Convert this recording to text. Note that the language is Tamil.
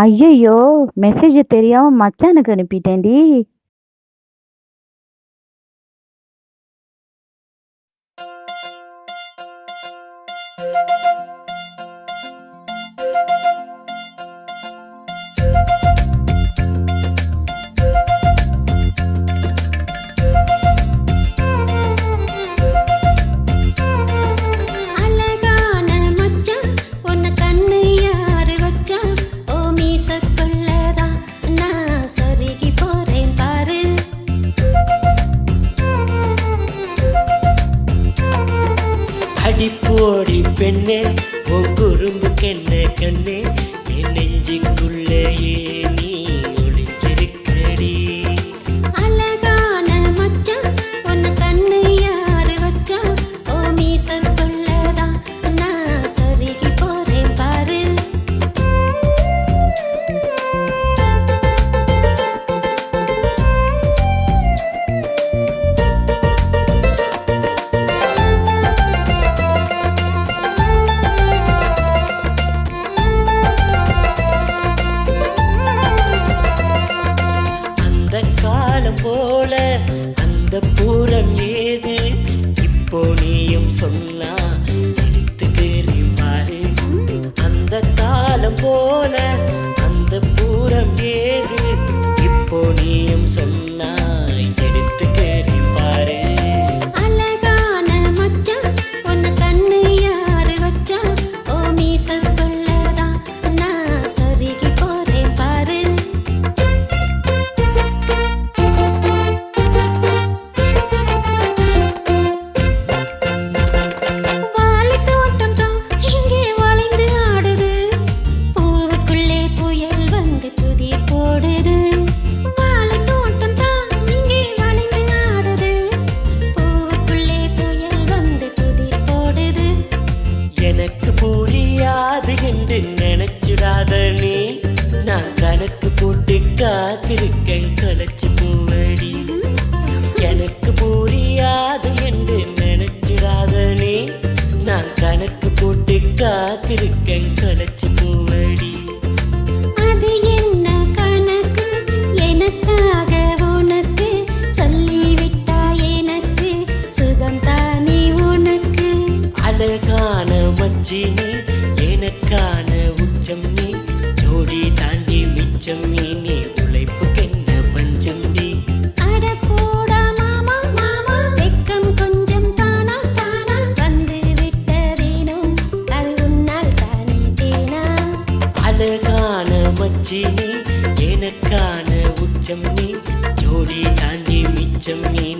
ஐயையோ! மெசேஜ தெரியாம மச்சானுக்கு அனுப்பிட்டேன்டி. அழகான அடிப்போடி பெண்ணே உன் குறும்புக்கு என்ன கண்ணே? என் நெஞ்சுக்குள்ளேயே நீ அந்த பூரம் ஏது? இப்போ நீயும் சொன்னா எடுத்துக்கிறி பாரு அந்த காலம் போ எனக்கு புரியாது என்று நினைச்சிடாத நீ. நான் கணக்கு போட்டு காத்திருக்கேன் களைச்சு போவடி. எனக்கு புரியாது என்று நினைச்சிடாத நீ. நான் கணக்கு போட்டு காத்திருக்கேன் களைச்சு போவடி. அது அழகான மச்சினி எனக்கான உச்சம் நீ ஜோடி தாண்டி மிச்சம் நீ நீ உழைப்புக்கென்ன பஞ்சம் நீ. அழகான மச்சினி எனக்கான உச்சம் நீ ஜோடி தாண்டி மிச்சம் நீ நீ.